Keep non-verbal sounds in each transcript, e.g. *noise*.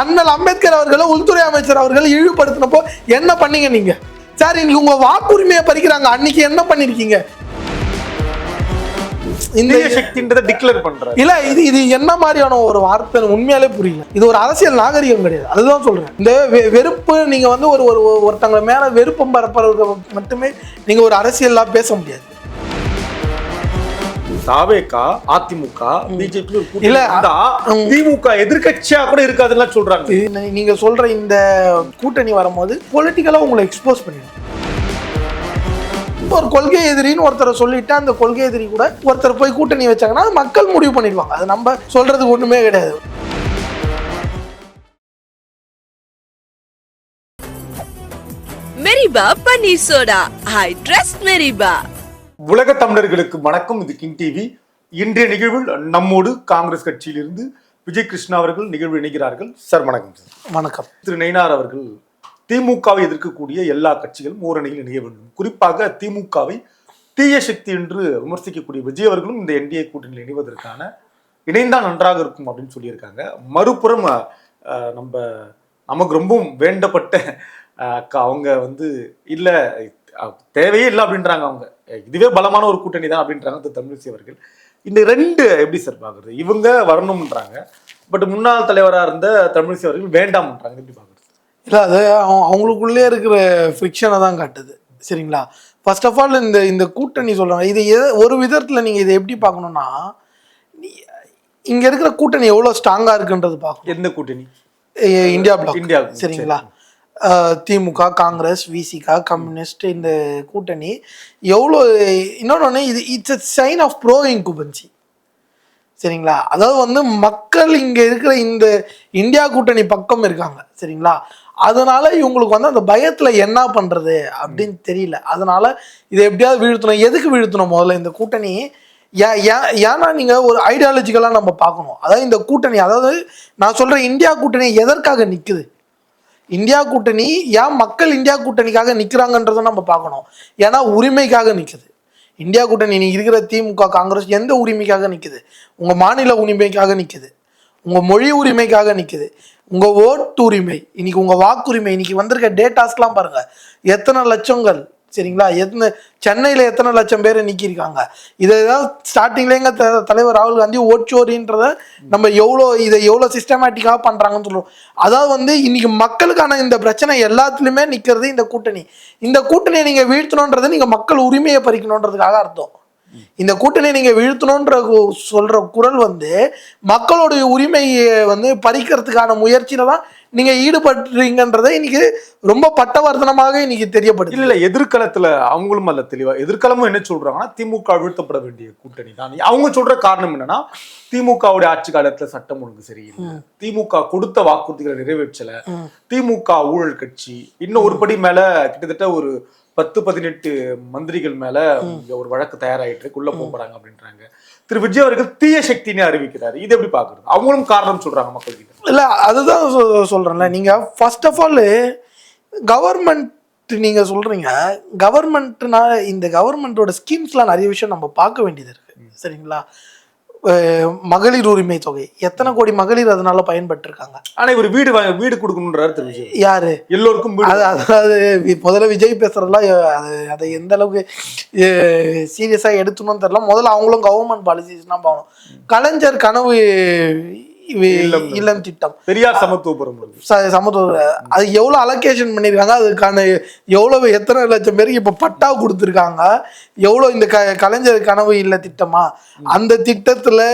அண்ணல் அம்பேத்கர் அவர்களை உள்துறை அமைச்சர் அவர்களை இழிவுபடுத்தினப்போ என்ன பண்ணீங்க நீங்க? சார் இன்னைக்கு உங்க வாக்குரிமையை பறிக்கிறாங்க. அன்னைக்கு என்ன பண்ணிருக்கீங்க? இந்த தீய சக்தின்றதை டிக்ளேர் பண்றாரு. இல்ல இது இது என்ன மாதிரியான ஒரு வார்த்தை உண்மையாலே புரியல. இது ஒரு அரசியல் நாகரிகம் கிடையாது. அதுதான் சொல்றேன். இந்த வெறுப்பு நீங்க வந்து ஒரு ஒரு ஒருத்தங்க மேல வெறுப்பம் பரப்புறது மட்டுமே நீங்க ஒரு அரசியலா பேச முடியாது. தாவேகா அதிமுக பிஜேபி இல்ல, திமுக எதிர்க்கட்சியா கூட இருக்காதுன்னா சொல்றாங்க. நீங்க சொல்ற இந்த கூட்டணி வரும்போது பொலிட்டிக்கலா உங்களை எக்ஸ்போஸ் பண்ணிடும். ஒரு கொள்கை எதிரின்னு ஒருத்தரை சொல்லிட்டு அந்த கொள்கை எதிரி கூட ஒருத்தர் போய் கூட்டணி வச்சாங்கன்னா மக்கள் முடிவு பண்ணிடுவாங்க. அது நம்ம சொல்றதுக்கு ஒண்ணுமே கிடையாது. மெரிபா பன்னீர் சோடா ஐ ட்ரஸ்ட் மெரிபா உலக தமிழர்களுக்கு வணக்கம். இது கிங் டிவி. இன்றைய நிகழ்வில் நம்மோடு காங்கிரஸ் கட்சியிலிருந்து விஜய் கிருஷ்ணா அவர்கள் நிகழ்வு இணைகிறார்கள். சார் வணக்கம் சார். வணக்கம். திரு நயினார் அவர்கள் திமுகவை எதிர்க்கக்கூடிய எல்லா கட்சிகளும் ஓரணியில் இணைய வேண்டும். குறிப்பாக திமுகவை தீய சக்தி என்று விமர்சிக்கக்கூடிய விஜய் அவர்களும் இந்த என்டிஏ கூட்டணியில் இணைவதற்கான இணைந்தால் நன்றாக இருக்கும் அப்படின்னு சொல்லியிருக்காங்க. மறுபுறம் நம்ம நமக்கு ரொம்பவும் வேண்டப்பட்ட அவங்க வந்து இல்லை தேவையே இல்லை அப்படின்றாங்க அவங்க. இதுவே பலமான ஒரு கூட்டணி தான் அப்படின்றாங்க திரு தமிழிசை அவர்கள். இந்த ரெண்டு எப்படி சார் பார்க்குறது இவங்க வரணும்ன்றாங்க. பட் முன்னாள் தலைவராக இருந்த தமிழிசை அவர்கள் வேண்டாம்ன்றாங்க. எப்படி பார்க்குறது இல்லை அது அவங்க- அவங்களுக்குள்ளே இருக்கிற ஃப்ரிக்ஷனை தான் காட்டுது. சரிங்களா? ஃபர்ஸ்ட் ஆஃப் ஆல் இந்த இந்த கூட்டணி சொல்கிறாங்க இது எத- ஒரு விதத்தில் நீங்கள் இதை எப்படி பார்க்கணுன்னா இங்கே இருக்கிற கூட்டணி எவ்வளோ ஸ்ட்ராங்காக இருக்குன்றது பார்க்கணும் எந்த கூட்டணி? இந்தியா பிளாக் இந்தியா சரிங்களா? திமுக காங்கிரஸ் விசிகா கம்யூனிஸ்ட் இந்த கூட்டணி எவ்வளோ இன்னொன்று இது it's a sign of pro incumbency சரிங்களா? அதாவது வந்து மக்கள் இங்கே இருக்கிற இந்த இந்தியா கூட்டணி பக்கம் இருக்காங்க. சரிங்களா? அதனால இவங்களுக்கு வந்து அந்த பயத்தில் என்ன பண்ணுறது அப்படின்னு தெரியல. அதனால இதை எப்படியாவது வீழ்த்தணும் எதுக்கு வீழ்த்தணும் முதல்ல இந்த கூட்டணி? ஏன் ஏன் ஏன்னா நீங்கள் ஒரு ஐடியாலஜிக்கலாக நம்ம பார்க்கணும். அதாவது இந்த கூட்டணி அதாவது நான் சொல்கிற இந்தியா கூட்டணி எதற்காக நிற்குது இந்தியா கூட்டணி ஏன் மக்கள் இந்தியா கூட்டணிக்காக நிற்கிறாங்கன்றதை நம்ம பார்க்கணும். ஏன்னா உரிமைக்காக நிற்குது இந்தியா கூட்டணி நீ இருக்கிற திமுக காங்கிரஸ் எந்த உரிமைக்காக நிற்குது உங்கள் மாநில உரிமைக்காக நிற்குது உங்கள் மொழி உரிமைக்காக நிற்குது உங்கள் ஓட்டு உரிமை இன்னைக்கு உங்கள் வாக்குரிமை இன்னைக்கு வந்திருக்க டேட்டாஸ்லாம் பாருங்கள் எத்தனை லட்சங்கள் சரிங்களா? எத்தனை சென்னையில் எத்தனை லட்சம் பேர் நிற்கிருக்காங்க இதை தான் ஸ்டார்டிங்லேங்க தலைவர் ராகுல் காந்தி ஓட்சோரின்றத நம்ம எவ்வளோ இதை எவ்வளோ சிஸ்டமேட்டிக்காக பண்ணுறாங்கன்னு சொல்லுவோம் அதாவது வந்து இன்னைக்கு மக்களுக்கான இந்த பிரச்சனை எல்லாத்துலேயுமே நிற்கிறது இந்த கூட்டணி. இந்த கூட்டணியை நீங்கள் வீழ்த்தணுன்றது நீங்கள் மக்கள் உரிமையை பறிக்கணுன்றதுக்காக அர்த்தம். இந்த கூட்டணியை நீங்கள் வீழ்த்தணுன்ற சொல்கிற குரல் வந்து மக்களுடைய உரிமையை வந்து பறிக்கிறதுக்கான முயற்சியில தான் நீங்க ஈடுபடுறீங்கன்றதை இன்னைக்கு ரொம்ப பட்டவர்த்தனமாக இன்னைக்கு தெரியப்படுது. இல்ல இல்ல எதிர்காலத்துல அவங்களும் அல்ல தெளிவா எதிர்காலமும் என்ன சொல்றாங்கன்னா திமுக வீழ்த்தப்பட வேண்டிய கூட்டணி தான். அவங்க சொல்ற காரணம் என்னன்னா திமுகவுடைய ஆட்சி காலத்துல சட்டம் ஒழுங்கு சரியில்லை. திமுக கொடுத்த வாக்குறுதிகளை நிறைவேற்றல. திமுக ஊழல் கட்சி இன்னும் ஒரு படி மேல கிட்டத்தட்ட ஒரு பத்து பதினெட்டு மந்திரிகள் மேல ஒரு வழக்கு தயாராயிட்டு இருக்கு உள்ள போறாங்க அப்படின்றாங்க. திரு. விஜய் அவர்கள் தீய சக்தினே அறிவிக்கிறாரு. இது எப்படி பாக்குறது அவங்களும் காரணம் சொல்றாங்க மக்கள் கிட்ட இல்ல அதுதான் சொ- சொல்றேன்ல. நீங்க ஃபர்ஸ்ட் ஆஃப் ஆல் கவர்மெண்ட் நீங்க சொல்றீங்க. கவர்மெண்ட்னா இந்த கவர்மெண்டோட ஸ்கீம்ஸ்லாம் நிறைய விஷயம் நம்ம பார்க்க வேண்டியது இருக்கு. சரிங்களா? மகளிர் உரிமை தொகை. எத்தனை கோடி மகளிர் அதனால பயன்பட்டிருக்காங்க ஆனா இவர் வீடு வாங்க வீடு கொடுக்கணுன்றாரு திரு விஜய் யாரு? எல்லோருக்கும் அது அதாவது முதல்ல விஜய் பேசுறதுலாம் எ- அது அதை எந்த அளவுக்கு சீரியஸாக எடுத்துணும்னு தெரியல. முதல்ல அவங்களும் கவர்மெண்ட் பாலிசிஸ்லாம் பார்க்கணும். கலைஞர் கனவு இல்லம். திட்டம். பெரியார் சமத்துவபுரம் சமத்துவ அது எவ்வளோ அலோகேஷன் பண்ணியிருக்காங்க அதுக்கான எவ்வளோ எத்தனை லட்சம் பேருக்கு இப்போ பட்டா கொடுத்துருக்காங்க? எவ்வளோ இந்த க கலைஞர் கனவு இல்ல திட்டமா? அந்த திட்டத்தில்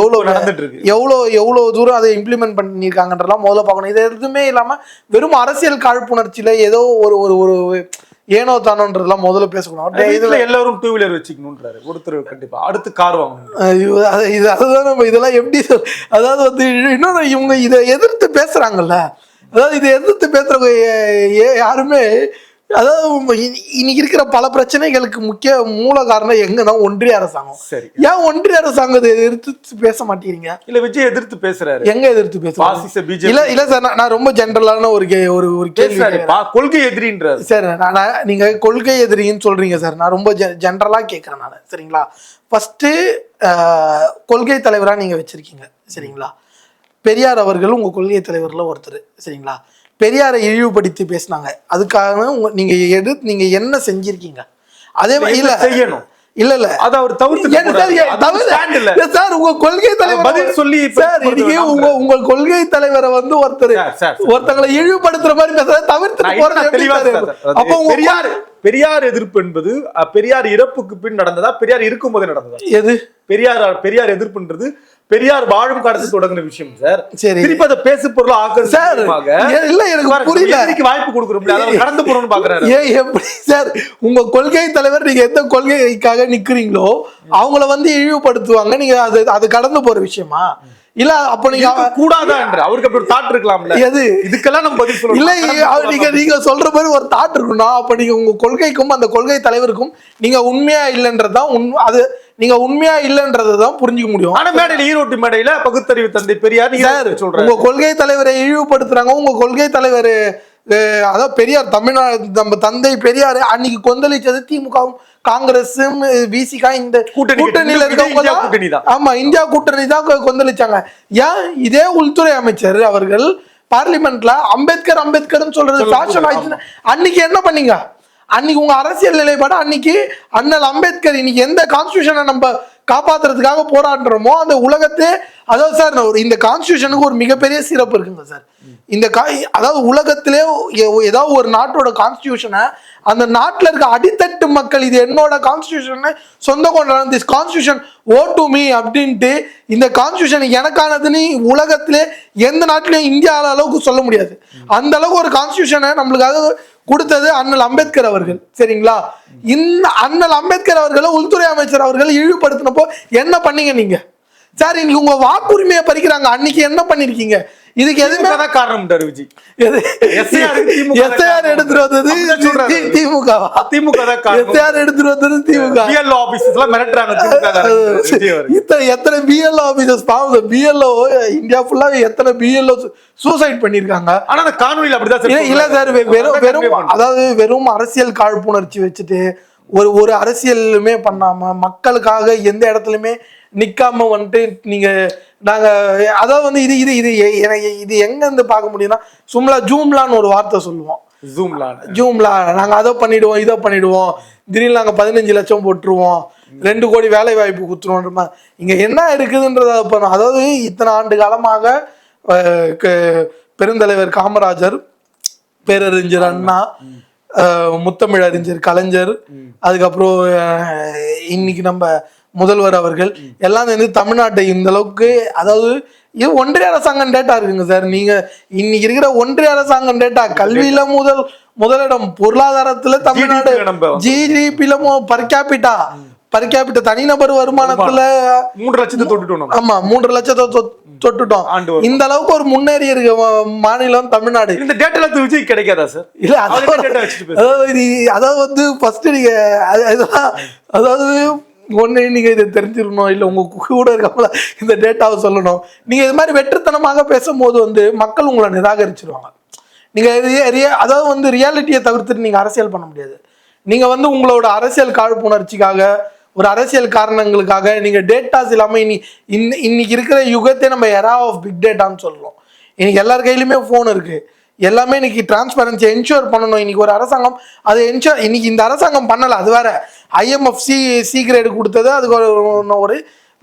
எவ்வளோ நடந்துட்டு இருக்கு எவ்வளோ எவ்வளோ தூரம் அதை இம்ப்ளிமெண்ட் பண்ணியிருக்காங்கன்றலாம் முதல்ல பார்க்கணும். இது எதுவுமே இல்லாமல் வெறும் அரசியல் காழ்ப்புணர்ச்சியில் ஏதோ ஒரு ஒரு ஒரு ஏனோ தானோன்றதெல்லாம் முதல்ல பேசணும் டேய், இதுல எல்லாரும் டூ வீலர் வச்சுக்கணும்ன்றாரு ஒருத்தர் கண்டிப்பா. அடுத்து கார் வாங்கணும். இது அதுதான் நம்ம இதெல்லாம் எப்படி அதாவது வந்து இன்னொன்று இவங்க இதை எதிர்த்து பேசுறாங்கல்ல. அதாவது இதை எதிர்த்து பேசுறவங்க யாருமே அதாவது இன்னைக்கு இருக்கிற பல பிரச்சனைகளுக்கு முக்கிய மூல காரணம் எங்கன்னா ஒன்றிய அரசாங்கம். சரி. ஏன் ஒன்றிய அரசாங்கத்தை எதிர்த்து பேச மாட்டேங்கிறீங்க? இல்ல விஜய் எதிர்த்து பேசுறாரு. எங்க எதிர்த்து பாசிச பிஜேபி. இல்ல இல்ல சார் நான் ரொம்ப ஜென்ரலான ஒரு ஒரு ஒரு கேள்வி பேசுறாரு. கொள்கை எதிரின்றாரு. சார் நான் நான் நீங்க கொள்கை எதிரின்னு சொல்றீங்க சார். நான் ரொம்ப ஜென்ரலா கேட்கறேன் நான். சரிங்களா? ஃபர்ஸ்ட் கொள்கை தலைவரா நீங்க வச்சிருக்கீங்க. சரிங்களா? பெரியார் அவர்கள் உங்க கொள்கை தலைவர்ல ஒருத்தர். சரிங்களா? பெரியாரை இழிவுபடுத்தி பேசினாங்க. அதுக்காக உங்க நீங்க எடு நீங்க என்ன செஞ்சிருக்கீங்க? அதே மாதிரி இல்ல செய்யணும்? இல்ல இல்ல. அதை அவர் தவிர்த்து சார், உங்க கொள்கை தலைவர் பதில் சொல்லி சார் இன்னைக்கு உங்க உங்க கொள்கை தலைவரை வந்து ஒருத்தர். ஒருத்தங்களை இழிவுபடுத்துற மாதிரி பேசுற தவிர்த்து போறது. அப்போ பெரியார் பெரியார் எதிர்ப்பு என்பது பெரியார் இறப்புக்கு பின் நடந்ததா பெரியார் இருக்கும் போதே நடந்ததா? எது? பெரியார் பெரியார் எதிர்ப்புன்றது பெரியார் வாழும் காலத்து தொடங்கின விஷயம் சார் சரி. திருப்பி அதை பேசு பொருளா ஆக்குறது சார், இல்ல, எனக்கு புரியல. எதிரிக்கு வாய்ப்பு கொடுக்குறோம் அதை கடந்து போறோம்னு பாக்குறாரு. ஏன் எப்படி சார் உங்க கொள்கை தலைவர் நீங்க எந்த கொள்கைக்காக நிக்கிறீங்களோ அவங்கள வந்து இழிவுபடுத்துவாங்க. நீங்க அது அது கடந்து போற விஷயமா? இல்ல அப்ப நீங்க கூடாதா என்று. அவருக்கு அப்படி ஒரு தாட் இருக்கலாம்ல. எது? இதுக்கெல்லாம் நம்ம பதில் சொல்லணும் இல்ல நீங்க. நீங்க சொல்ற மாதிரி ஒரு தாட் இருக்கணும். அப்ப நீங்க உங்க கொள்கைக்கும் அந்த கொள்கை தலைவருக்கும் நீங்க உண்மையா இல்லைன்றதுதான் உண்மை. அது நீங்க உண்மையா இல்லைன்றதுதான் புரிஞ்சுக்க முடியும். ஆனா மேடையில ஈரோட்டு மேடையில பகுத்தறிவு தந்தை பெரியார் சார் சொல்றாரு உங்க கொள்கை தலைவரை இழிவுபடுத்துறாங்க. உங்க கொள்கை தலைவர் அதாவது பெரியார் தமிழ்நாடு நம்ம தந்தை பெரியார் அன்னைக்கு கொந்தளிச்சது திமுகவும் காங்கிரஸும் விசிகா இந்த கூட்டணி கூட்டணியில. இருக்கவங்க தான் தான். ஆமா இந்தியா கூட்டணி தான் கொந்தளிச்சாங்க. ஏன் இதே உள்துறை அமைச்சர் அவர்கள் பார்லிமெண்ட்ல அம்பேத்கர் அம்பேத்கர்னு சொல்றது ஃபேஷன் ஆயிடுச்சுன்னா அன்னைக்கு என்ன பண்ணீங்க? அன்னைக்கு உங்க அரசியல் நிலைப்பாடு அன்னைக்கு அண்ணல் அம்பேத்கர் இன்னைக்கு எந்த கான்ஸ்டியூஷனை நம்ம காப்பாத்துறதுக்காக போராடுறோமோ அந்த உலகத்தை அதாவது சார் நான் ஒரு இந்த கான்ஸ்டியூஷனுக்கு ஒரு மிகப்பெரிய சிறப்பு இருக்குங்க சார். இந்த கா அதாவது உலகத்திலே ஏதாவது ஒரு நாட்டோட கான்ஸ்டியூஷனை அந்த நாட்டில் இருக்க அடித்தட்டு மக்கள் இது என்னோட கான்ஸ்டியூஷன் சொந்த கொண்டாட this constitution owe to me அப்படின்ட்டு இந்த கான்ஸ்டியூஷன் எனக்கானதுன்னு உலகத்திலே எந்த நாட்டிலையும் இந்தியாவில் அளவுக்கு சொல்ல முடியாது. அந்த அளவுக்கு ஒரு கான்ஸ்டியூஷனை நம்மளுக்காக கொடுத்தது அண்ணல் அம்பேத்கர் அவர்கள். சரிங்களா? இந்த அண்ணல் அம்பேத்கர் அவர்களை உள்துறை அமைச்சர் அவர்கள் இழிவுபடுத்தினப்போ என்ன பண்ணீங்க நீங்க? சார் இன்னைக்கு உங்க வாக்குரிமையை பறிக்கிறாங்க. அன்னைக்கு என்ன பண்ணிருக்கீங்க? இதுக்கு எதுவுமே திமுக தான் காரணம் விஜய் திமுக SAR எடுத்துட்டு வந்தது அப்படிதான் சொல்றாரு. தி- திமுகவா? திமுக தான் SAR எடுத்துட்டு வந்தது திமுக பிஎல்ஓ ஆபீசஸ் எல்லாம் மிரட்டுறாங்க திமுக. இத்தனை எத்தனை பிஎல்ஓ ஆபீசர்ஸ் பாவம் பிஎல்ஓ இந்தியா ஃபுல்லா எத்தனை பிஎல்ஓ சூசைட் பண்ணிருக்காங்க ஆனா அந்த காணொலியில அப்படிதான் இல்ல. சார் வெறும் வெறும். அதாவது வெறும் அரசியல் காழ்ப்புணர்ச்சி வச்சுட்டு ஒரு ஒரு அரசியலுமே பண்ணாம மக்களுக்காக எந்த இடத்துலயுமே நிக்காம வந்துட்டு நீங்க நாங்க அதாவது வந்து இது இது இது எனக்கு இது எங்க இருந்து பார்க்க முடியும்னா சும்லா ஜூம்லான்னு ஒரு வார்த்தை சொல்லுவோம். Zoomல. ஜூம்லா. நாங்க அதை பண்ணிடுவோம் இதை பண்ணிடுவோம். திடீர்னு நாங்க பதினஞ்சு லட்சம் போட்டுருவோம். ரெண்டு கோடி வேலை வாய்ப்பு குத்துருவோன்ற மாதிரி இங்க என்ன இருக்குதுன்றத பண்ணோம் அதாவது இத்தனை ஆண்டு காலமாக பெருந்தலைவர் காமராஜர் பேரறிஞர் அண்ணா அஹ், முத்தமிழ் அறிஞர் கலைஞர் அதுக்கப்புறம் இன்னைக்கு நம்ம முதல்வர் அவர்கள் எல்லாம் வந்து தமிழ்நாட்டை இந்த அளவுக்கு அதாவது இது ஒன்றிய அரசாங்கம் டேட்டா இருக்குங்க சார் நீங்க இன்னைக்கு இருக்கிற ஒன்றிய அரசாங்கம் டேட்டா கல்வியில முதல் முதலிடம் பொருளாதாரத்துல தமிழ்நாடு. ஜிடிபில பர் கேபிட்டா பர் கேபிட்டா தனிநபர் வருமானத்துல மூன்று லட்சத்தை தொட்டுட்டோம் ஆமா மூன்று லட்சத்தை தொட்டுட்டோம். இந்த அளவுக்கு ஒரு முன்னேறி இருக்க மாநிலம் தமிழ்நாடு. இந்த டேட்டால விஜய் கிடைக்காதா சார் இல்ல அதாவது? அதாவது வந்து ஃபர்ஸ்ட் நீங்க அதாவது ஒன்று நீங்கள் இதை தெரிஞ்சிடணும் இல்லை உங்கள் கூட இருக்கப்பல இந்த டேட்டாவை சொல்லணும். நீங்கள் இது மாதிரி வெற்றுத்தனமாக பேசும்போது வந்து மக்கள் உங்களை நிராகரிச்சிருவாங்க. நீங்கள் அதாவது வந்து ரியாலிட்டியை தவிர்த்துட்டு நீங்கள் அரசியல் பண்ண முடியாது. நீங்கள் வந்து உங்களோட அரசியல் காழ்ப்புணர்ச்சிக்காக ஒரு அரசியல் காரணங்களுக்காக நீங்கள் டேட்டாஸ் இல்லாமல் இனி இன்ன- இன்னைக்கு இருக்கிற யுகத்தை நம்ம எரா ஆஃப் பிக் டேட்டான்னு சொல்லணும் இன்னைக்கு எல்லார் கையிலுமே ஃபோன் இருக்குது எல்லாமே இன்னைக்கு டிரான்ஸ்பரன்சி என்ஷூர் பண்ணணும். இன்னைக்கு ஒரு அரசாங்கம் அது என்ஷூர் இன்னைக்கு இந்த அரசாங்கம் பண்ணலை அது வேற. ஐஎம்எஃப் சி சி கிரேடு கொடுத்தது. அதுக்கு ஒரு ஒரு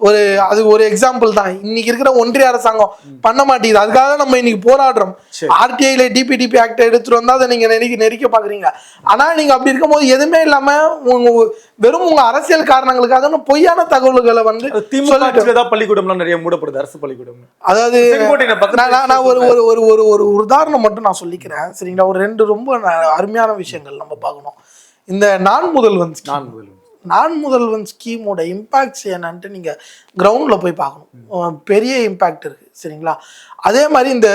ஒரு அது ஒரு எக்ஸாம்பிள் தான். இன்னைக்கு இருக்கிற ஒன்றிய அரசாங்கம் பண்ண மாட்டேங்குது. அதுக்காக நம்ம இன்னைக்கு போராடுறோம். ஆர்டிஐல டிபிடிபி ஆக்ட் எடுத்துட்டு வந்தா அதை நீங்க நெருக்கி நெரிக்க பாக்குறீங்க ஆனா நீங்க அப்படி இருக்கும்போது எதுவுமே இல்லாம உங்க வெறும் உங்க அரசியல் காரணங்களுக்காக பொய்யான தகவல்களை வந்து திமுக பள்ளிக்கூடம்லாம் நிறைய மூடப்படுது. அரசு பள்ளிக்கூடம். அதாவது நான் ஒரு ஒரு ஒரு ஒரு ஒரு உதாரணம் மட்டும் நான் சொல்லிக்கிறேன். சரிங்களா? ஒரு ரெண்டு ரொம்ப அருமையான விஷயங்கள் நம்ம பார்க்கணும். இந்த நான் முதல்வன். நான் முதல்வன். நான் முதல்வன் ஸ்கீமோட இம்பாக்ட்ஸ் என்னன்ட்டு நீங்க கிரவுண்ட்ல போய் பார்க்கணும். பெரிய இம்பாக்ட் இருக்கு சரிங்களா? அதே மாதிரி இந்த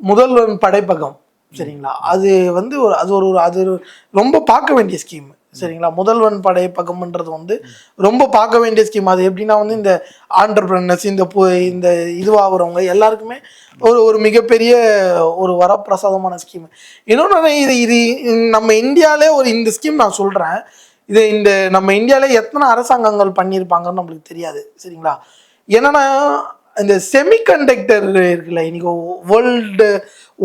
முதல்வன் படைப்பகம் சரிங்களா? அது வந்து ஒரு அது ஒரு அது ரொம்ப பார்க்க வேண்டிய ஸ்கீம் சரிங்களா? முதல்வன் படை பக்கம்ன்றது வந்து ரொம்ப பார்க்க வேண்டிய ஸ்கீம் அது எப்படின்னா வந்து இந்த ஆண்டர்பிரனர்ஸ் இந்த பு- இந்த இதுவாகிறவங்க எல்லாருக்குமே ஒரு ஒரு மிகப்பெரிய ஒரு வரப்பிரசாதமான ஸ்கீம் இன்னொன்று இது இது நம்ம இந்தியாவிலே ஒரு இந்த ஸ்கீம் நான் சொல்கிறேன் இது இந்த நம்ம இந்தியாவிலே எத்தனை அரசாங்கங்கள் பண்ணியிருப்பாங்கன்னு நம்மளுக்கு தெரியாது. சரிங்களா? என்னென்னா இந்த செமிகண்டக்டர் இருக்குல்ல இன்னைக்கு வேர்ல்டு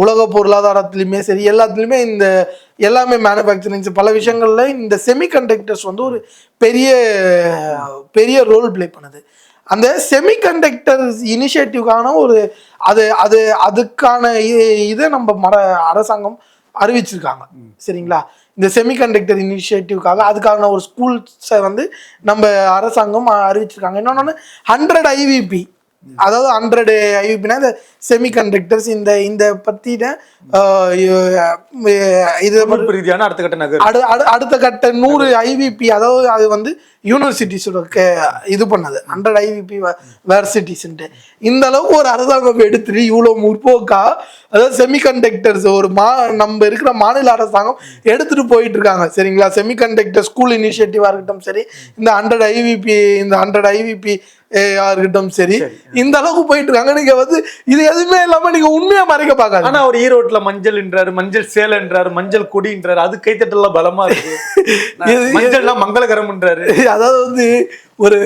உலக பொருளாதாரத்துலையுமே சரி எல்லாத்துலேயுமே இந்த எல்லாமே மேனுஃபேக்சரிங்ஸ் பல விஷயங்கள்ல இந்த செமிகண்டக்டர்ஸ் வந்து ஒரு பெரிய பெரிய ரோல் ப்ளே பண்ணுது. அந்த செமிகண்டக்டர் இனிஷியேட்டிவ்கான ஒரு அது அது அதுக்கான இதை நம்ம மர அரசாங்கம் அறிவிச்சிருக்காங்க. சரிங்களா? இந்த செமிகண்டக்டர் இனிஷியேட்டிவ்காக அதுக்கான ஒரு ஸ்கூல்ஸை வந்து நம்ம அரசாங்கம் அறிவிச்சிருக்காங்க. இன்னொன்று ஹண்ட்ரட் ஐவிபி அதாவது ஹண்ட்ரட் ஐவிபினா இந்த செமிகண்டக்டர்ஸ் இந்த இந்த பற்றின இது ரீதியான அடுத்த கட்ட நகர் அடு அடு- அடுத்த கட்ட நூறு ஐவிபி அதாவது அது வந்து யூனிவர்சிட்டிஸோட இது பண்ணது. ஹண்ட்ரட் ஐவிபி வேர்சிட்டிஸ்ன்ட்டு இந்த அளவுக்கு ஒரு அரசாங்கம் எடுத்துட்டு இவ்வளோ முற்போக்கா அதாவது செமிகண்டக்டர்ஸ் ஒரு மா நம்ம இருக்கிற மாநில அரசாங்கம் எடுத்துட்டு போயிட்டு இருக்காங்க சரிங்களா? செமிகண்டக்டர் ஸ்கூல் இனிஷியேட்டிவா இருக்கட்டும் சரி. இந்த ஹண்ட்ரட் ஐவிபி இந்த ஹண்ட்ரட் ஐவிபி இருக்கட்டும் சரி. இந்த அளவுக்கு போயிட்டு இருக்காங்க. நீங்க வந்து இது எதுவுமே இல்லாம நீங்க உண்மையா மறைக்க பார்க்காது ஆனா அவர் ஈரோட்ல மஞ்சள்ன்றாரு மஞ்சள் சேலைன்றாரு மஞ்சள் கொடின்றாரு அது கைத்தட்டலாம் பலமா இருக்கு. *laughs* இது- மஞ்சள்லாம் மங்களகரம்ன்றாரு. அதாவது வந்து ஒரு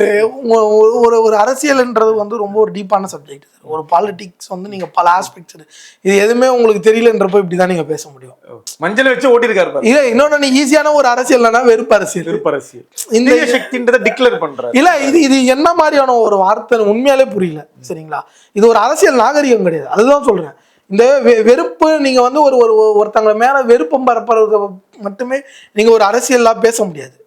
ஒரு- ஒரு அரசியல்ன்றது வந்து ரொம்ப ஒரு டீப்பான சப்ஜெக்ட் ஒரு பாலிடிக்ஸ் வந்து நீங்க பல ஆஸ்பெக்ட்ஸ் இது எதுவுமே உங்களுக்கு தெரியலன்றப்போ இப்படிதான் நீங்க பேச முடியும். மஞ்சள் வச்சு ஓட்டிருக்காரு இல்ல இன்னொன்னு ஈஸியான ஒரு அரசியல்னா வெறுப்பு அரசியல். விருப்பரசியல் இந்த இந்திய சக்தின்றதை டிக்ளேர் பண்றாரு. இல்ல இது இது என்ன மாதிரியான ஒரு வார்த்தை உண்மையாலே புரியல சரிங்களா? இது ஒரு அரசியல் நாகரிகம் கிடையாது அதுதான் சொல்றேன். இந்த வெறுப்பு நீங்க வந்து ஒரு ஒரு ஒருத்தங்க மேல வெறுப்பம் பரப்புறது மட்டுமே நீங்க ஒரு அரசியலா பேச முடியாது.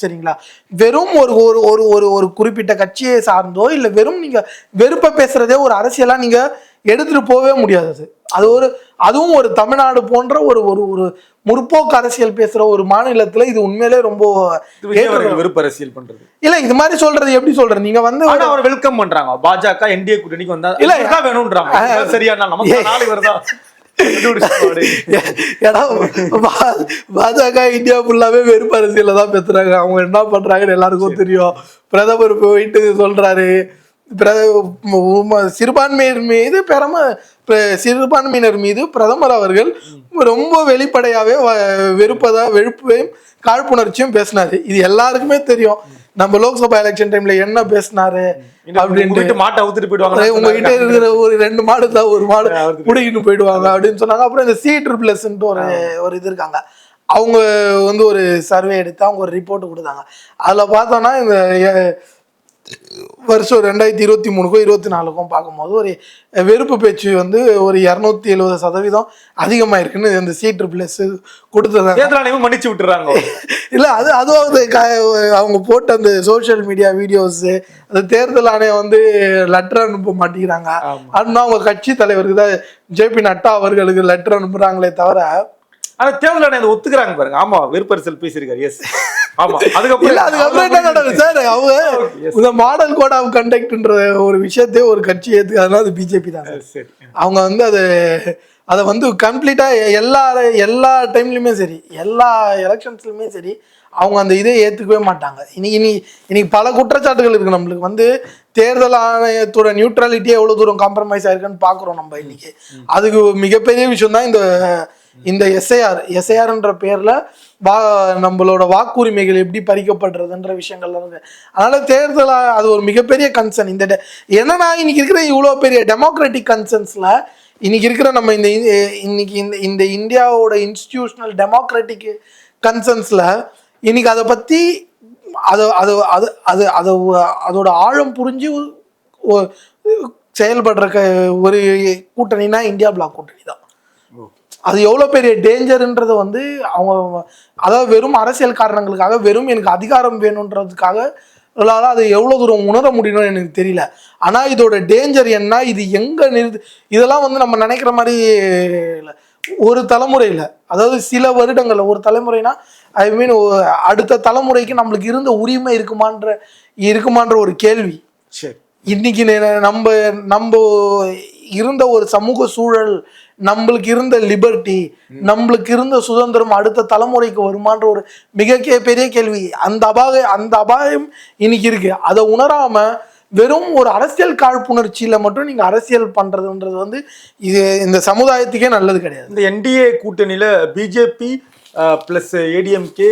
சரிங்களா? வெறும் ஒரு ஒரு ஒரு ஒரு ஒரு குறிப்பிட்ட கட்சியை சார்ந்தோ இல்ல வெறும் நீங்க வெறுப்பை பேசுறதே ஒரு அரசியலா நீங்க எடுத்துட்டு போகவே முடியாது அது. அது ஒரு அதுவும் ஒரு தமிழ்நாடு போன்ற ஒரு ஒரு ஒரு முற்போக்கு அரசியல் பேசுற ஒரு மாநிலத்துல இது உண்மையிலே ரொம்ப ஏற்றுக்கொள்ள- விருப்பரசியல் பண்றது. இல்ல இது மாதிரி சொல்றது எப்படி சொல்றது? நீங்க வந்து அவர் வெல்கம் பண்றாங்க. பாஜக என்டிஏ கூட்டணிக்கு வந்தா இல்ல. வேணும்ன்றாங்க. சரியா நாளைக்கு வருதா ஏன்னா பா- பாஜக இந்தியா ஃபுல்லாவே வெறுப்பு அரசியல தான் பேசுறாங்க. அவங்க என்ன பண்றாங்கன்னு எல்லாருக்கும் தெரியும். பிரதமர் போயிட்டு சொல்றாரு. சிறுபான்மையினர் மீது பிரம பிர- சிறுபான்மையினர் மீது பிரதமர் அவர்கள் ரொம்ப வெளிப்படையாவே வெறுப்பதா வெறுப்பையும் காழ்ப்புணர்ச்சியும் பேசினாரு. இது எல்லாருக்குமே தெரியும். நம்ம லோக்சபா எலெக்ஷன் டைம்ல என்ன பேசினாரு அப்படின்ட்டு. மாட்டை அவுத்துட்டு போயிடுவாங்க. உங்ககிட்ட இருக்கிற ஒரு ரெண்டு மாடு தான் ஒரு மாடு புடிக்கிட்டு போயிடுவாங்க அப்படின்னு சொன்னாங்க. அப்புறம் இந்த சி ட்ரிபிள்எஸ்ன்ட்டு ஒரு ஒரு இது இருக்காங்க. அவங்க வந்து ஒரு சர்வே எடுத்து அவங்க ஒரு ரிப்போர்ட் கொடுத்தாங்க. அதில் பார்த்தோன்னா இந்த வருஷம் ரெண்டாயிரத்தி இருபத்தி மூணுக்கும் இருபத்தி நாலுக்கும் பார்க்கும்போது ஒரு வெறுப்பு பேச்சு வந்து ஒரு இரநூத்தி எழுபது சதவீதம் அதிகமாக இருக்குன்னு இந்த சி ட்ரிபிள்எஸ் கொடுத்ததாங்க தேர்தல் ஆணையமும் மன்னிச்சு விட்டுறாங்க? *laughs* இல்ல அது அதுவும் அது க- அவங்க போட்ட அந்த சோஷியல் மீடியா வீடியோஸ் அந்த தேர்தல் ஆணையம் வந்து லெட்டர் அனுப்ப மாட்டேங்கிறாங்க. அப்படின்னா அவங்க கட்சி தலைவருக்கு தான் ஜேபி நட்டா அவர்களுக்கு லெட்டர் அனுப்புறாங்களே தவிர ஆனா தேர்தல் ஆணையம் ஒத்துக்கிறாங்க பாருங்க. ஆமா விருப்பரசியல் பேசியிருக்காரு எஸ் *laughs* ஆமா அதுக்கப்புறம் அதுக்கப்புறம் என்ன நடக்குது சார்? அவங்க. இந்த மாடல் கோட் ஆஃப் கண்டக்ட்ன்ற ஒரு விஷயத்தையே ஒரு கட்சி ஏத்துக்காதுன்னா அது பிஜேபி தான் அவங்க வந்து அது அதை வந்து கம்ப்ளீட்டா எல்லா எல்லா டைம்லயுமே சரி எல்லா எலெக்ஷன்ஸ்லயுமே சரி அவங்க அந்த இதை ஏத்துக்கவே மாட்டாங்க. இனி இனி இன்னைக்கு பல குற்றச்சாட்டுகள் இருக்கு நம்மளுக்கு. வந்து தேர்தல் ஆணையத்தோட நியூட்ரலிட்டியே எவ்வளவு தூரம் காம்ப்ரமைஸ் ஆயிருக்குன்னு பாக்குறோம் நம்ம இன்னைக்கு. அதுக்கு மிகப்பெரிய விஷயம் தான் இந்த இந்த எஸ்ஐஆர் எஸ்ஐஆர்ன்ற பேர்ல வா நம்மளோட வாக்குரிமைகள் எப்படி பறிக்கப்படுறதுன்ற விஷயங்கள்லாம் இருக்கு அதனால தேர்தல் அது ஒரு மிகப்பெரிய கன்சர்ன் இந்த என்னன்னா இன்னைக்கு இருக்கிற இவ்வளோ பெரிய டெமோக்ராட்டிக் கன்சர்ன்ஸில் இன்னைக்கு இருக்கிற நம்ம இந்த இன்னைக்கு இந்த இந்த இந்தியாவோட இன்ஸ்டிடியூஷனல் டெமோக்ராட்டிக் கன்சர்ன்ஸ்ல இன்னைக்கு அதை பத்தி அது அது அது அது அது அதோட ஆழம் புரிஞ்சு செயல்படுற க ஒரு கூட்டணினா இந்தியா பிளாக் கூட்டணி தான். அது எவ்வளோ பெரிய டேஞ்சர்ன்றது வந்து அவங்க அதாவது வெறும் அரசியல் காரணங்களுக்காக வெறும் எனக்கு அதிகாரம் வேணுன்றதுக்காக உங்களால அது எவ்வளோ தூரம் உணர முடியும்னு எனக்கு தெரியல. ஆனால் இதோட டேஞ்சர் என்ன? இது எங்கே நிறுத்து இதெல்லாம் வந்து நம்ம நினைக்கிற மாதிரி. ஒரு தலைமுறையில் அதாவது சில வருடங்கள்ல ஒரு தலைமுறைனா ஐ மீன் அடுத்த தலைமுறைக்கு நம்மளுக்கு இருந்த உரிமை இருக்குமான்ற இருக்குமான்ற ஒரு கேள்வி. சரி. இன்னைக்கு நம்ம நம்ம இருந்த ஒரு சமூக சூழல் நம்மளுக்கு இருந்த லிபர்ட்டி நம்மளுக்கு இருந்த சுதந்திரம் அடுத்த தலைமுறைக்கு வருமான்ற ஒரு மிக பெரிய கேள்வி. அந்த அபாய அந்த அபாயம் இன்னைக்கு இருக்கு. அதை உணராம வெறும் ஒரு அரசியல் காழ்ப்புணர்ச்சியில மட்டும் நீங்க அரசியல் பண்றதுன்றது வந்து இது இந்த சமுதாயத்துக்கே நல்லது கிடையாது. இந்த என்டிஏ கூட்டணியில BJP plus ADMK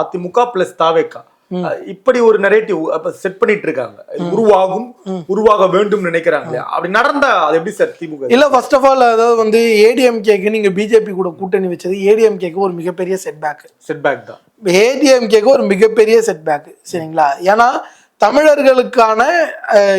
AIADMK plus தாவேக்கா. இப்படி ஒரு நரேட்டிவ் அப்ப செட் பண்ணிட்டு இருக்காங்க உருவாகும் உருவாக வேண்டும் நினைக்கிறாங்க? அப்படி நடந்தா அது எப்படி சார் திமுக? இல்ல ஃபர்ஸ்ட் ஆஃப் ஆல் அதாவது வந்து ஏடிஎம்கேக்கு நீங்க பிஜேபி கூட கூட்டணி வச்சது ஏடிஎம்கேக்கு ஒரு மிகப்பெரிய செட்பேக் செட்பேக் தான். ஏடிஎம்கேக்கு ஒரு மிகப்பெரிய செட்பேக் சரிங்களா? ஏன்னா தமிழர்களுக்கான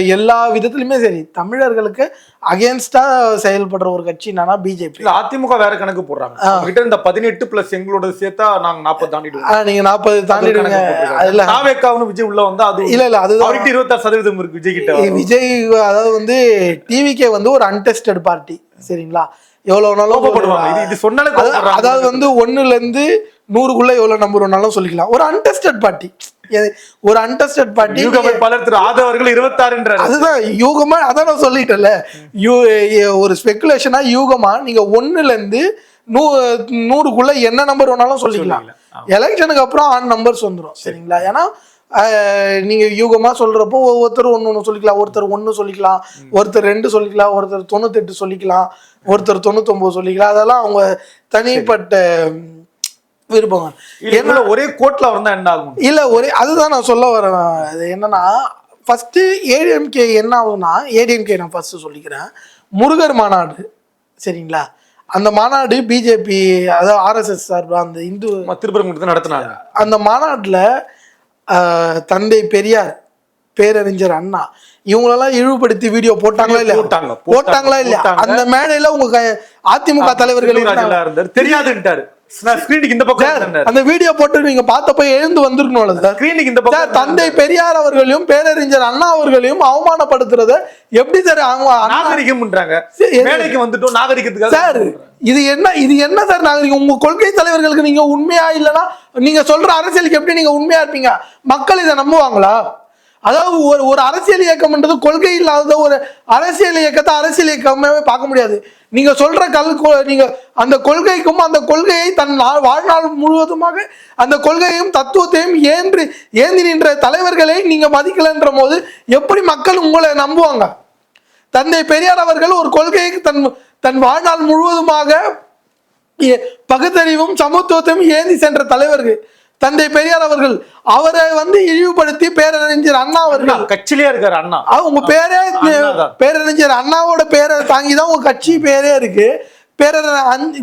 எல்லா விதத்துலயுமே சரி தமிழர்களுக்கு அகேன்ஸ்டா செயல்படுற ஒரு கட்சி என்னன்னா பிஜேபி அதிமுக வேற கணக்கு போடுறாங்க. கிட்ட இந்த பதினெட்டு பிளஸ் எங்களோட சேர்த்தா நாங்க நாற்பது தாண்டிடுவோம். நீங்க நாற்பது தாண்டிடுவீங்க அதுல நாவேக்காவும் விஜய் உள்ள வந்தா அது இல்ல இல்ல அவர்கிட்ட இருபத்தாறு சதவீதம் இருக்கு விஜய் கிட்ட. விஜய் அதாவது வந்து டிவிக்கே வந்து ஒரு அன்டெஸ்டட் பார்ட்டி சரிங்களா? எவ்வளவு இது இது சொன்னாலே அதாவது- வந்து ஒண்ணுல இருந்து நூறுக்குள்ள எவ்வளவு நம்பர் வேணாலும் சொல்லிக்கலாம். ஒரு அன்டெஸ்டட் பார்ட்டி ஒரு அன்டெஸ்டட் பார்ட்டி யூக வேட்பாளர் திரு ஆதவ் அவர்கள் இருபத்தாறுன்றாரு அதுதான் யூகமா அதான் நான் சொல்லிட்டேன்ல. யூ ஒரு ஸ்பெகுலேஷனா யூகமா நீங்க ஒண்ணுல இருந்து நூ நூறுக்குள்ள என்ன நம்பர் வேணாலும் சொல்லிக்கலாம். எலெக்ஷனுக்கு அப்புறம் ஆன் நம்பர்ஸ் வந்துடும் சரிங்களா? ஏன்னா அஹ், நீங்க யூகமா சொல்றப்போ ஒவ்வொருத்தர் ஒன்று ஒன்று சொல்லிக்கலாம் ஒருத்தர் ஒன்று சொல்லிக்கலாம் ஒருத்தர் ரெண்டு சொல்லிக்கலாம் ஒருத்தர் தொண்ணூத்தெட்டு சொல்லிக்கலாம் ஒருத்தர் தொண்ணூத்தொன்பது சொல்லிக்கலாம் அதெல்லாம் அவங்க தனிப்பட்ட ம், விருப்பங்க என்ன ஒரே கோட்ல வந்தா என்ன ஆகும். இல்ல ஒரே அதுதான் நான் சொல்ல வரேன். அது என்னன்னா ஃபர்ஸ்ட் ஏடிஎம்கே என்ன ஆகுதுன்னா ஏடிஎம்கே நான் ஃபர்ஸ்ட் சொல்லிக்கிறேன். முருகர் மாநாடு சரிங்களா? அந்த மாநாடு பிஜேபி அதாவது ஆர்எஸ்எஸ் சார்பா அந்த இந்து திருப்பரங்குன்றத்தை நடத்தினாங்க. அந்த மாநாட்டில் தந்தை பெரியார் பேரறிஞர் அண்ணா இவங்களெல்லாம் இழிவுபடுத்தி வீடியோ போட்டாங்களா இல்லையா? போட்டாங்க, போட்டாங்க, போட்டாங்களா இல்லையா. அந்த மேடையில உங்க அதிமுக தலைவர்கள் தெரியாதுன்ட்டாரு. ஸ்கிரீனுக்கு இந்த பக்கம். அந்த வீடியோ போட்டு நீங்க பார்த்தப்ப எழுந்து வந்திருக்கணும்ல சார் ஸ்கிரீனுக்கு இந்த பக்கம் தந்தை பெரியார் அவர்களையும் பேரறிஞர் அண்ணா அவர்களையும் அவமானப்படுத்துறத எப்படி சார் அவங்க சரி, எது? மேடைக்கு வந்துட்டோம் நாகரிகத்துக்காக. சார் இது என்ன இது என்ன சார் நாங்க உங்க கொள்கை தலைவர்களுக்கு நீங்க உண்மையா இல்லைன்னா நீங்க சொல்ற அரசியலுக்கு எப்படி நீங்க உண்மையா இருப்பீங்க? மக்கள் இதை நம்புவாங்களா? அதாவது ஒரு ஒரு அரசியல் இயக்கம்ன்றது கொள்கை இல்லாத ஒரு அரசியல் இயக்கத்தை அரசியல் இயக்கமே பார்க்க முடியாது. நீங்க சொல்ற கல் நீங்கள் நீங்க அந்த கொள்கைக்கும் அந்த கொள்கையை தன் வாழ்நாள் முழுவதுமாக அந்த கொள்கையையும் தத்துவத்தையும் ஏன்று ஏந்தி நின்ற தலைவர்களை நீங்க மதிக்கலன்ற போது எப்படி மக்கள் உங்களை நம்புவாங்க? தந்தை பெரியார் அவர்கள் ஒரு கொள்கையை தன் தன் வாழ்நாள் முழுவதுமாக பகுத்தறிவும் சமத்துவத்தையும் ஏந்தி சென்ற தலைவர்கள். தந்தை பெரியார் அவர்கள் அவரை வந்து இழிவுபடுத்தி பேரறிஞர் அண்ணா அவர்கள். கட்சியிலே இருக்காரு அண்ணா. உங்க பேரே. பேரறிஞர் அண்ணாவோட பேரை தாங்கி தான் உங்க கட்சி பேரே இருக்கு.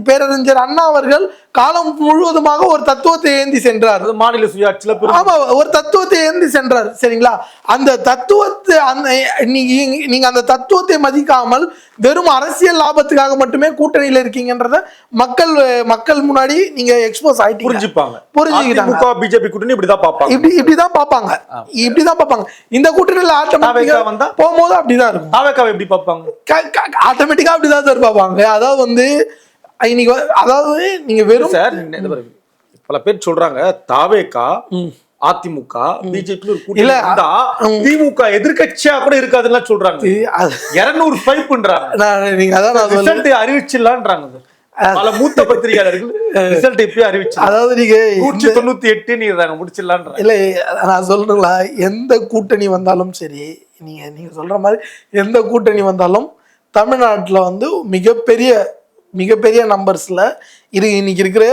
பேரறிஞர் அண்ணா அவர்கள் காலம் முழுவதுமாக ஒரு தத்துவத்தை ஏந்தி சென்றார். மாநில சுயாட்சியில ஆமா ஒரு தத்துவத்தை ஏந்தி சென்றார் சரிங்களா? அந்த தத்துவத்தை அந்த நீங்க அந்த தத்துவத்தை மதிக்காமல் வெறும் அரசியல் லாபத்துக்காக மட்டுமே கூட்டணியில இருக்கீங்கன்றத மக்கள் மக்கள் முன்னாடி நீங்க எக்ஸ்போஸ் ஆயிட்டீங்க. புரிஞ்சுப்பாங்க. புரிஞ்சுக்கிட்டாங்க. பிஜேபி கூட்டணி இப்படிதான் பாப்பாங்க இப்படி இப்படிதான் பார்ப்பாங்க. இப்படிதான் பார்ப்பாங்க. இந்த கூட்டணியில ஆட்டோமேட்டிக்கா வந்தா? போகும்போது அப்படிதான் இருக்கும். தாவேக்காவை எப்படி பாப்பாங்க ஆட்டோமேட்டிக்கா அப்படிதான் சார் பார்ப்பாங்க. அதாவது வந்து இன்னைக்கு அதாவது நீங்க வெறும் சார் பல பேர் சொல்றாங்க தாவேக்கா அதிமுக பிஜேபி இல்ல, திமுக எதிர்க்கட்சியா கூட இருக்காதுன்னு சொல்றாங்க. இருநூறு ஸ்வைப்ன்றாங்க நான் நீங்க அதான் அறிவிச்சிடலான்றாங்க. பல மூத்த பத்திரிகையாளர்கள் ரிசல்ட் இப்பயே அறிவிச்சு அதாவது நீங்க நூற்றி தொண்ணூத்தி எட்டு நீங்க முடிச்சிடலான்றாங்க. இல்லை நான் சொல்றேங்களா எந்த கூட்டணி வந்தாலும் சரி நீங்க நீங்க சொல்ற மாதிரி எந்த கூட்டணி வந்தாலும் தமிழ்நாட்டுல வந்து மிகப்பெரிய மிகப்பெரிய நம்பர்ஸ்ல இரு இன்னைக்கு இருக்கிற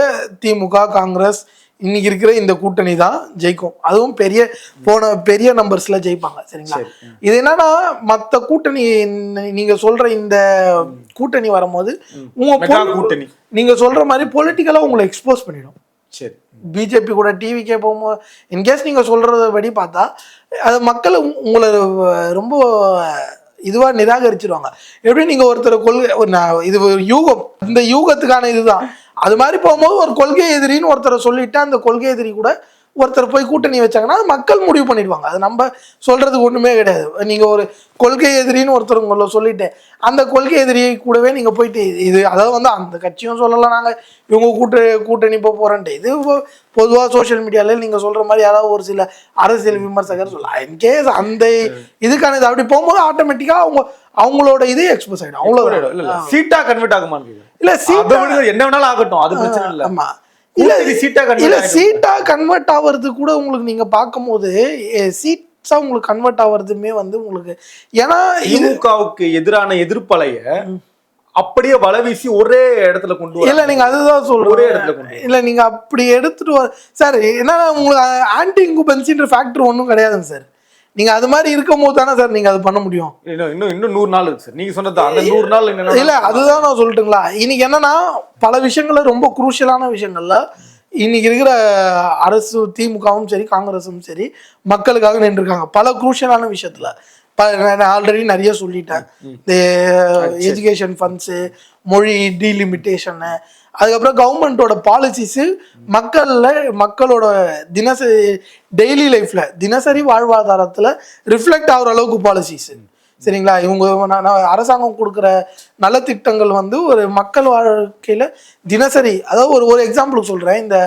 திமுக காங்கிரஸ் இன்னைக்கு இருக்கிற இந்த கூட்டணி தான் ஜெயிக்கும். அதுவும் பெரிய போன பெரிய நம்பர்ஸ்ல ஜெயிப்பாங்க சரிங்களா? இது என்னன்னா மத்த கூட்டணி நீங்க சொல்ற இந்த கூட்டணி வரும்போது உங்க கூட்டணி. நீங்க சொல்ற மாதிரி பொலிட்டிக்கலா உங்களை எக்ஸ்போஸ் பண்ணிடும். சரி. பிஜேபி கூட டிவிக்கே போகும்போது இன்கேஸ் நீங்கள் சொல்கிறத படி பார்த்தா அது மக்கள் உங்- உங்களை ரொம்ப இதுவாக நிராகரிச்சிருவாங்க. எப்படி நீங்கள் ஒருத்தர் கொள்கை இது யூகம். இந்த யூகத்துக்கான இதுதான். அது மாதிரி போகும்போது ஒரு கொள்கை எதிரின்னு ஒருத்தரை சொல்லிட்டு அந்த கொள்கை எதிரி கூட ஒருத்தர் போய் கூட்டணி வச்சாங்கன்னா மக்கள் முடிவு பண்ணிடுவாங்க. அது நம்ம சொல்றதுக்கு ஒண்ணுமே கிடையாது. நீங்க ஒரு கொள்கை எதிரின்னு ஒருத்தர் உங்களை சொல்லிட்டு அந்த கொள்கை எதிரியை கூடவே நீங்க போயிட்டு இது அதாவது வந்து அந்த கட்சியும் சொல்லலாம் நாங்க. இவங்க கூட்ட கூட்டணி போக போறேன்ட்டு. இது பொ- பொதுவா சோஷியல் மீடியால நீங்க சொல்ற மாதிரி யாராவது ஒரு சில அரசியல் விமர்சகர் சொல்லலாம் இன்கேஸ் அந்த இதுக்கான இது அப்படி போகும்போது ஆட்டோமேட்டிக்கா அவங்க அவங்களோட இது இல்ல, இல்ல. அவ்வளோ சீட்டா கன்வெர்ட் ஆகுமான்னு இல்ல சீட்டா என்ன வேணாலும் ஆகட்டும் அது பிரச்சனை இல்ல. ஆமா. இல்ல சீட்டா இல்ல. சீட்டா கன்வெர்ட் ஆவறது கூட உங்களுக்கு நீங்க பார்க்கும்போது சீட்ஸா உங்களுக்கு கன்வெர்ட் ஆவறதுமே வந்து உங்களுக்கு ஏன்னா திமுகவுக்கு எதிரான எதிர்ப்பலைய அப்படியே வலை வீசி ஒரே இடத்துல கொண்டு வர இல்ல நீங்க அதுதான் ஒரே சொல்றேன். இடத்துல கொண்டு இல்ல நீங்க அப்படி எடுத்துட்டு வர சார் என்ன உங்களுக்கு ஆன்டி இன்குபன்சின்ற ஃபேக்டர் ஒன்றும் கிடையாதுங்க சார். நீங்க அது மாதிரி இருக்கும் போது தானே சார் நீங்க அது பண்ண முடியும். இன்னும் இன்னும் இன்னும் நூறு நாள் இருக்கு சார். நீங்க சொன்னது அந்த நூறு நாள் இல்ல அதுதான் நான் சொல்லட்டுங்களா. இன்னைக்கு என்னன்னா பல விஷயங்கள்ல ரொம்ப குரூஷியலான விஷயங்கள்ல இன்னைக்கு இருக்கிற அரசு திமுகவும் சரி காங்கிரஸும் சரி மக்களுக்காக நின்றுருக்காங்க. பல குரூஷியலான விஷயத்துல. நான் ஆல்ரெடி நிறைய சொல்லிட்டேன். இந்த எஜுகேஷன் ஃபண்ட்ஸு மொழி டீலிமிட்டேஷனு அதுக்கப்புறம் கவர்மெண்ட்டோட பாலிசிஸு மக்களில் மக்களோட தினசரி டெய்லி லைஃப்பில் தினசரி வாழ்வாதாரத்தில் ரிஃப்ளெக்ட் ஆகுற அளவுக்கு பாலிசிஸு சரிங்களா? இவங்க நான் நான் அரசாங்கம் கொடுக்குற நலத்திட்டங்கள் வந்து ஒரு மக்கள் வாழ்க்கையில் தினசரி அதாவது ஒரு ஒரு எக்ஸாம்பிளுக்கு சொல்கிறேன் இந்த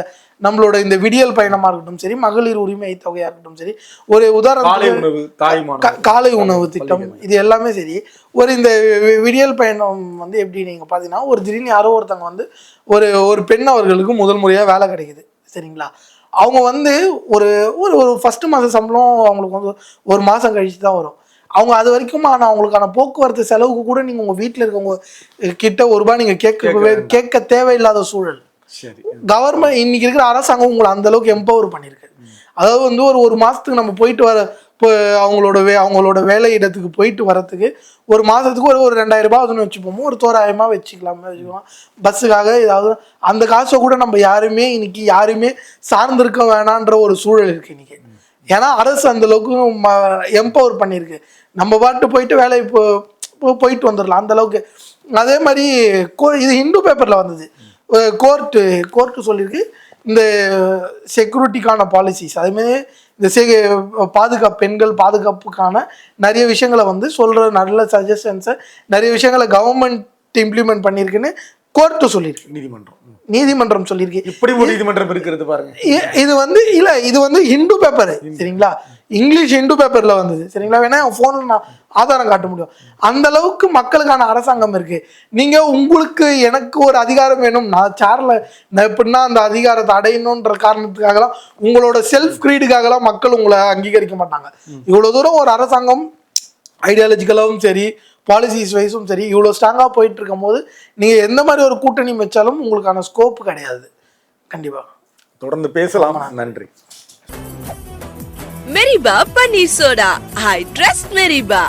நம்மளோட இந்த விடியல் பயணமாக இருக்கட்டும் சரி மகளிர் உரிமை தொகையாக இருக்கட்டும் சரி ஒரு கா- காலை உணவு திட்டம் இது எல்லாமே சரி. ஒரு இந்த விடியல் பயணம் வந்து எப்படி நீங்கள் பார்த்தீங்கன்னா ஒரு திடீர்னு யாரோ ஒருத்தவங்க வந்து ஒரு ஒரு பெண் அவர்களுக்கு முதல் முறையாக வேலை கிடைக்குது சரிங்களா? அவங்க வந்து ஒரு ஒரு ஒரு ஃபஸ்ட்டு மாத சம்பளம் அவங்களுக்கு வந்து ஒரு மாதம் கழிச்சு தான் வரும். அவங்க அது வரைக்கும் ஆனால் அவங்களுக்கான போக்குவரத்து செலவுக்கு கூட நீங்கள் உங்கள் வீட்டில் இருக்கவங்க கிட்ட ஒரு ரூபாய் நீங்கள் கேட்க கேட்க தேவையில்லாத சூழல். சரி. கவர்மெண்ட் இன்னைக்கு இருக்கிற அரசாங்கம் உங்களை அந்த அளவுக்கு எம்பவர் பண்ணியிருக்கு. அதாவது வந்து ஒரு ஒரு மாசத்துக்கு நம்ம போயிட்டு வர இப்போ அவங்களோட வே அவங்களோட வேலை இடத்துக்கு போயிட்டு வரத்துக்கு ஒரு மாதத்துக்கு ஒரு ஒரு ரெண்டாயிரம் ரூபாய் அதுன்னு வச்சுப்போமோ ஒரு தோராயமாக வச்சுக்கலாமே. வச்சுக்கலாம் பஸ்ஸுக்காக ஏதாவது அந்த காசை கூட நம்ம யாருமே இன்னைக்கு யாருமே சார்ந்திருக்க வேணான்ற ஒரு சூழல் இருக்கு இன்னைக்கு. ஏன்னா அரசு அந்த அளவுக்கு எம்பவர் பண்ணியிருக்கு. நம்ம பாட்டு போயிட்டு வேலை இப்போ போ- போயிட்டு வந்துடலாம் அந்த அளவுக்கு. அதே மாதிரி கோ- இது ஹிந்து பேப்பரில் வந்தது. கோர்ட்டு கோர்ட்டு சொல்லியிருக்கு. இந்த செக்யூரிட்டிக்கான பாலிசிஸ் அதுமாரி இந்த சே பாதுகாப்பு பெண்கள் பாதுகாப்புக்கான நிறைய விஷயங்களை வந்து சொல்கிற நல்ல சஜஷன்ஸை நிறைய விஷயங்களை கவர்மெண்ட் இம்ப்ளிமெண்ட் பண்ணியிருக்குன்னு கோர்ட்டு சொல்லியிருக்கு நீதிமன்றம். நீதிமன்றம் சொல்லியிருக்கு இப்படி ஒரு நீதிமன்றம் இருக்கிறது பாருங்க. இது வந்து இல்ல இது வந்து ஹிந்து பேப்பர் சரிங்களா? இங்கிலீஷ் ஹிந்து பேப்பர்ல வந்தது சரிங்களா? வேணா போன்ல நான் ஆதாரம் காட்ட முடியும். அந்த அளவுக்கு மக்களுக்கான அரசாங்கம் இருக்கு. நீங்க உங்களுக்கு எனக்கு ஒரு அதிகாரம் வேணும். நான் சேர்ல நான் எப்படின்னா அந்த அதிகாரத்தை அடையணுன்ற காரணத்துக்காகலாம் உங்களோட செல்ஃப் கிரீடுக்காகலாம் மக்கள் உங்களை அங்கீகரிக்க மாட்டாங்க. இவ்வளவு தூரம் ஒரு அரசாங்கம் ஐடியாலஜிக்கலாகவும் சரி பாலிசிஸ் வைஸும் சரி இவ்வளோ ஸ்ட்ராங்காக போயிட்டு இருக்கும் போது நீங்கள் எந்த மாதிரி ஒரு கூட்டணி வச்சாலும் உங்களுக்கான ஸ்கோப் கிடையாது. கண்டிப்பாக தொடர்ந்து பேசலாம். நன்றி. Meriba Paneer Soda. I trust Meriba.